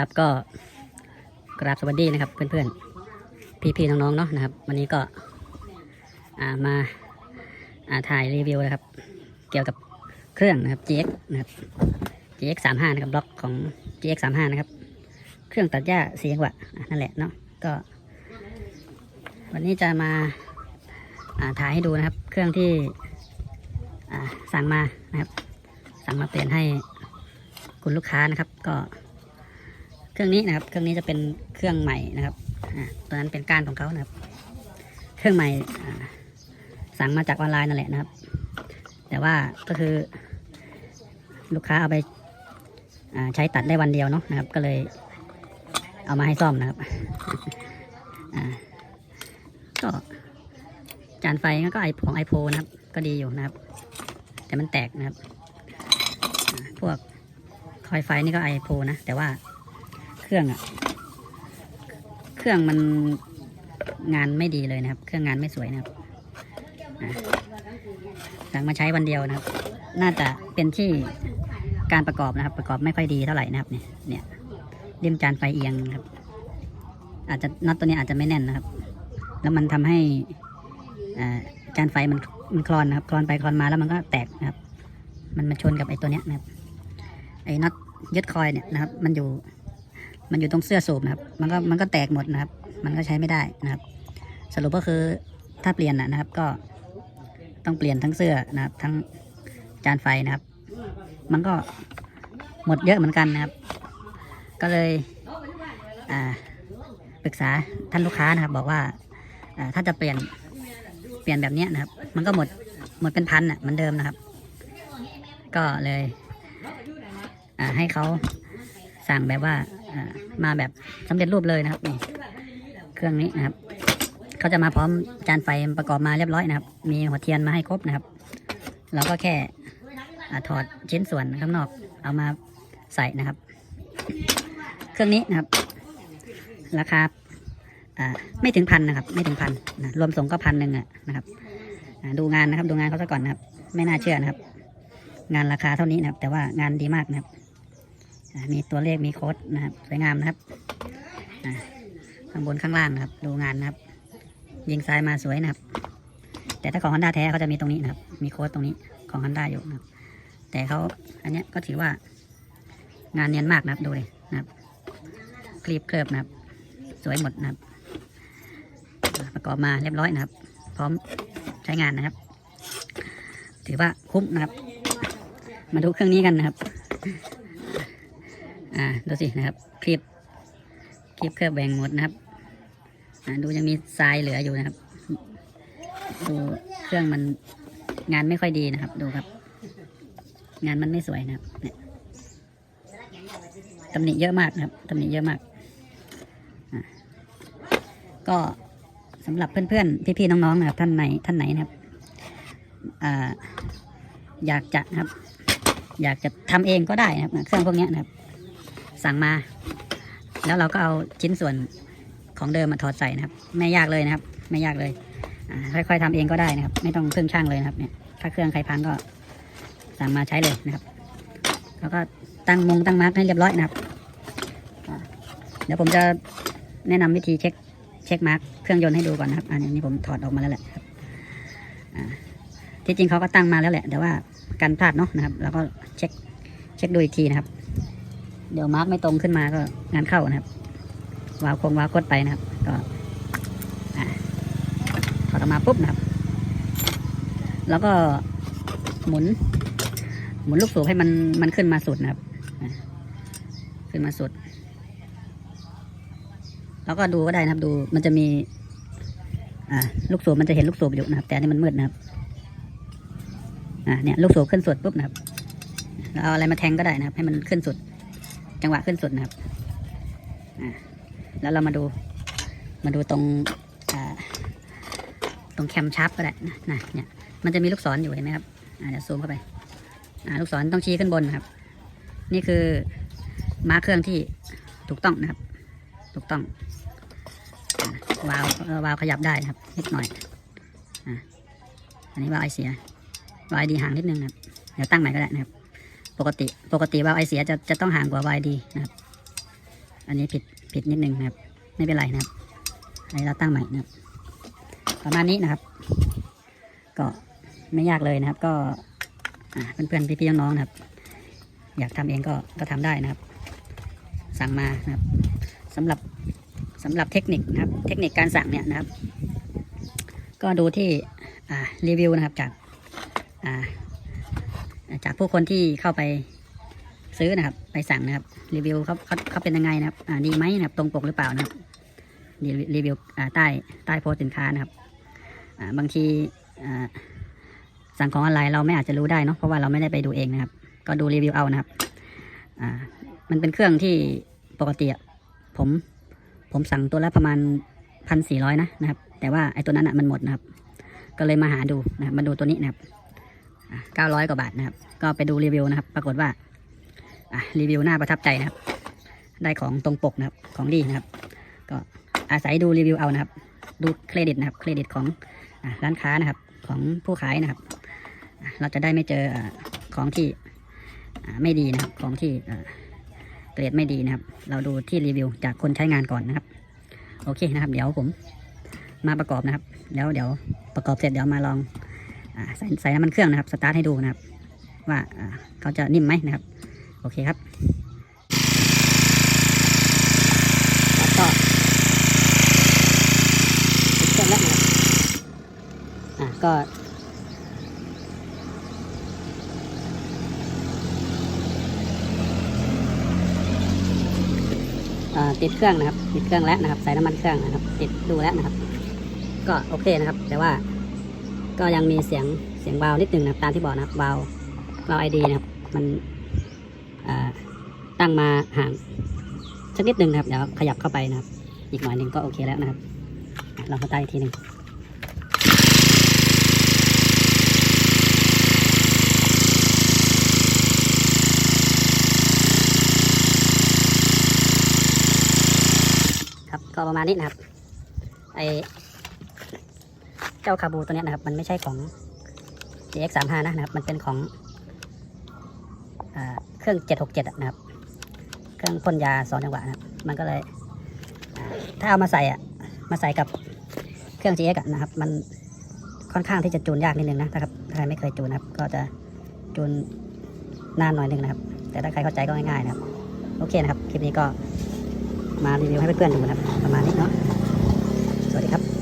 ครับก็กราบสวัสดีนะครับเพื่อนๆ พี่ๆน้องๆเนาะนะครับ วันนี้ก็มาาถ่ายรีวิวนะครับ เกี่ยวกับเครื่องนะครับ GX นะครับ GX 3 5นะครับบล็อกของ GX 3 5นะครับ เครื่องตัดหญ้าเสียงวะอะนั่นแหละเนาะก็ วันนี้จะมาาถ่ายให้ดูนะครับ เครื่องที่สั่งมานะครับ สั่งมาเปลี่ยนให้คุณลูกค้านะครับ ก็ เครื่องนี้นะครับ เครื่องนี้จะเป็นเครื่องใหม่นะครับอ่าตัวนั้นเป็นก้านของเขานะครับ เครื่องใหม่สั่งมาจากออนไลน์นั่นแหละนะครับ แต่ว่าก็คือ ลูกค้าเอาไปาใช้ตัดได้วันเดียวเนาะนะครับ ก็เลยเอามาให้ซ่อมนะครับอ่าก็จานไฟก็ไอของไอโฟนะครับ ก็ดีอยู่นะครับ แต่มันแตกนะครับ พวกคอยไฟนี่ก็ไอโฟนะ แต่ว่า เครื่องอะเครื่องมันงานไม่ดีเลยนะครับ เครื่องงานไม่สวยนะครับอะสั่งมาใช้วันเดียวนะครับ น่าจะเป็นที่การประกอบนะครับ ประกอบไม่ค่อยดีเท่าไหร่นะครับ เนี่ยเนี่ยริมจานไฟเอียงครับ อาจจะน็อตตัวนี้อาจจะไม่แน่นนะครับ แล้วมันทำให้อ่าจานไฟมันมันคลอนนะครับคลอนไปคลอนมาแล้วมันก็แตกนะครับ มันมาชนกับไอ้ตัวเนี้ยนะครับไอ้น็อตยึดคอยเนี่ยนะครับ มันอยู่ มันอยู่ตรงเสื้อสูบนะครับ มันก็มันก็แตกหมดนะครับ มันก็ใช้ไม่ได้นะครับ สรุปก็คือถ้าเปลี่ยนนะครับก็ต้องเปลี่ยนทั้งเสื้อนะครับ ทั้งจานไฟนะครับ มันก็หมดเยอะเหมือนกันนะครับ ก็เลยอ่าปรึกษาท่านลูกค้านะครับ บอกว่าอ่าถ้าจะเปลี่ยนเปลี่ยนแบบนี้นะครับ มันก็หมดหมดเป็นพันอะเหมือนเดิมนะครับ ก็เลยอ่าให้เขาสั่งแบบว่า มาแบบสำเร็จรูปเลยนะครับนี่เครื่องนี้นะครับเขาจะมาพร้อมจานไฟประกอบมาเรียบร้อยนะครับ มีหัวเทียนมาให้ครบนะครับเราก็แค่อถอดชิ้นส่วนข้างนอกเอามาใส่นะครับ เครื่องนี้นะครับ ราคาไม่ถึงพันนะครับ ไม่ถึงพันนะรวมส่งก็พันหนึ่งนะครับดูงานนะครับ ดูงานเขาซะก่อนนะครับ ไม่น่าเชื่อนะครับ งานราคาเท่านี้นะครับ แต่ว่างานดีมากนะครับ มีตัวเลขมีโค้ดนะครับสวยงามนะครับข้างบนข้างล่างนะครับ ดูงานนะครับ ยิงซ้ายมาสวยนะครับ แต่ถ้าของฮอนด้าแท้เขาจะมีตรงนี้นะครับ มีโค้ดตรงนี้ของฮอนด้าอยู่นะครับ แต่เขาอันนี้ก็ถือว่างานเนียนมากนะครับดูเลยนะครับคลีบเคลือบนะครับ สวยหมดนะครับ ประกอบมาเรียบร้อยนะครับ พร้อมใช้งานนะครับ ถือว่าคุ้มนะครับ มาดูเครื่องนี้กันนะครับ อ่าดูสินะครับคลิปคลิปเครื่อแบ่งหมดนะครับอ่าดูยังมีทรายเหลืออยู่นะครับ ดูเครื่องมันงานไม่ค่อยดีนะครับ ดูครับ งานมันไม่สวยนะครับเนี่ยตำหนิเยอะมากนะครับตำหนิเยอะมากก็สำหรับเพื่อนๆพี่ๆน้องๆนะครับท่านไหนท่านไหนนะครับออยากจะนะครับ อยากจะทำเองก็ได้นะครับ เครื่องพวกนี้นะครับ สั่งมา แล้วเราก็เอาชิ้นส่วนของเดิมมาถอดใส่นะครับ ไม่ยากเลยนะครับ ไม่ยากเลยค่อยๆทำเองก็ได้นะครับ ไม่ต้องเพึ่งช่างเลยนะครับเนี่ยถ้าเครื่องใครพังก็สั่งมาใช้เลยนะครับแล้วก็ตั้งมงตั้งมาร์กให้เรียบร้อยนะครับเดี๋ยวผมจะแนะนำวิธีเช็คเช็คมาร์กเครื่องยนต์ให้ดูก่อนนะครับ อันนี้ผมถอดออกมาแล้วแหละครับที่จริงเขาก็ตั้งมาแล้วแหละ แต่ว่ากันพลาดเนาะนะครับ แล้วก็เช็คเช็คดูอีกทีนะครับ เดี๋ยวมาร์กไม่ตรงขึ้นมาก็งานเข้านะครับ วาวคงวาวกดไปนะครับ ก็ถอดออกมาปุ๊บนะครับ แล้วก็หมุน หมุนลูกสูบให้มันมันขึ้นมาสุดนะครับ ขึ้นมาสุด แล้วก็ดูก็ได้นะครับ ดูมันจะมีลูกสูบมันจะเห็นลูกสูบอยู่นะครับ แต่อันนี่มันมืดนะครับอ่าเนี่ยลูกสูบขึ้นสุดปุ๊บนะครับเราเอาอะไรมาแทงก็ได้นะครับ ให้มันขึ้นสุด จังหวะขึ้นสุดนะครับอ่าแล้วเรามาดู มาดูตรงตรงแคมชาร์ปก็ได้นะนะเนี่ยมันจะมีลูกศรอยู่เห็นไหมครับอ่าเดี๋ยวซูมเข้าไปอ่าลูกศรต้องชี้ขึ้นบนนะครับ นี่คือมาร์คเครื่องที่ถูกต้องนะครับ ถูกต้องวาล์ววาล์วขยับได้นะครับนิดหน่อยอ่าอันนี้วาล์วไอเสียวาล์วไอดีห่างนิดนึงนะครับเดี๋ยวตั้งใหม่ก็ได้นะครับ ปกติปกติวาล์วไอเสียจะจะต้องห่างกว่าวาล์วไอดีนะครับ อันนี้ผิดผิดนิดนึงนะครับ ไม่เป็นไรนะครับอันนี้เราตั้งใหม่นะครับ ประมาณนี้นะครับ ก็ไม่ยากเลยนะครับ ก็เพื่อนๆพี่ๆน้องๆนะครับ อยากทำเองก็ก็ทำได้นะครับ สั่งมานะครับสำหรับสำหรับเทคนิคนะครับ เทคนิคการสั่งเนี่ยนะครับ ก็ดูที่รีวิวนะครับจากอ่า จากผู้คนที่เข้าไปซื้อนะครับ ไปสั่งนะครับ รีวิวเขาเขาเขาเป็นยังไงนะครับดีไหมนะครับ ตรงปกหรือเปล่านะครับรีวิวรีวิวใต้ใต้โพสต์สินค้านะครับบางทีสั่งของออนไลน์เราไม่อาจจะรู้ได้เนาะเพราะว่าเราไม่ได้ไปดูเองนะครับ ก็ดูรีวิวเอานะครับมันเป็นเครื่องที่ปกติผมผมสั่งตัวละประมาณพันสี่ร้อยนะนะครับ แต่ว่าไอ้ตัวนั้นอะมันหมดนะครับ ก็เลยมาหาดูนะครับมาดูตัวนี้นะครับ เก้าร้อยกว่าบาทนะครับ ก็ไปดูรีวิวนะครับ ปรากฏว่ารีวิวน่าประทับใจนะครับ ได้ของตรงปกนะครับของดีนะครับ ก็อาศัยดูรีวิวเอานะครับ ดูเครดิตนะครับ เครดิตของอร้านค้านะครับ ของผู้ขายนะครับ เราจะได้ไม่เจอของที่ไม่ดีนะครับ ของที่เกรดไม่ดีนะครับ เราดูที่รีวิวจากคนใช้งานก่อนนะครับ โอเคนะครับ เดี๋ยวผมมาประกอบนะครับ แล้วเดี๋ยวประกอบเสร็จเดี๋ยวมาลอง ใส่ใส่น้ำมันเครื่องนะครับ สตาร์ทให้ดูนะครับ ว่าเขาจะนิ่มไหมนะครับ โอเคครับแล้วก็ติดเครื่องแล้วนะครับอ่าก็ติดเครื่องนะครับ ติดเครื่องแล้วนะครับ ใส่น้ำมันเครื่องนะครับ ติดดูแล้วนะครับ ก็โอเคนะครับ แต่ว่า ก็ยังมีเสียงเสียงวานิดหนึ่งนะตามที่บอกนะครับาววาไอดีนะครับ มันตั้งมาห่างสักนิดหนึ่งนะครับ เดี๋ยวขยับเข้าไปนะครับ อีกหน่อยหนึ่งก็โอเคแล้วนะครับ ลองเข้าใต้อีกทีหนึ่งครับก็ประมาณนี้นะครับไอ เจ้าคาบูตัวนี้นะครับ มันไม่ใช่ของ GX 3 5นะนะครับ มันเป็นของอเครื่อง 767 นะครับ เครื่องพ่นยาสองจังหวะนะครับ มันก็เลย ถ้าเอามาใส่อะมาใส่กับเครื่อง GX อะนะครับ มันค่อนข้างที่จะจูนยากนิดนึงนะ นะครับ ถ้าใครไม่เคยจูนนะครับ ก็จะจูนนานหน่อยนึงนะครับ แต่ถ้าใครเข้าใจก็ง่ายๆนะครับ โอเคนะครับ คลิปนี้ก็มารีวิวให้เพื่อนๆดูนะครับ ประมาณนี้เนาะ สวัสดีครับ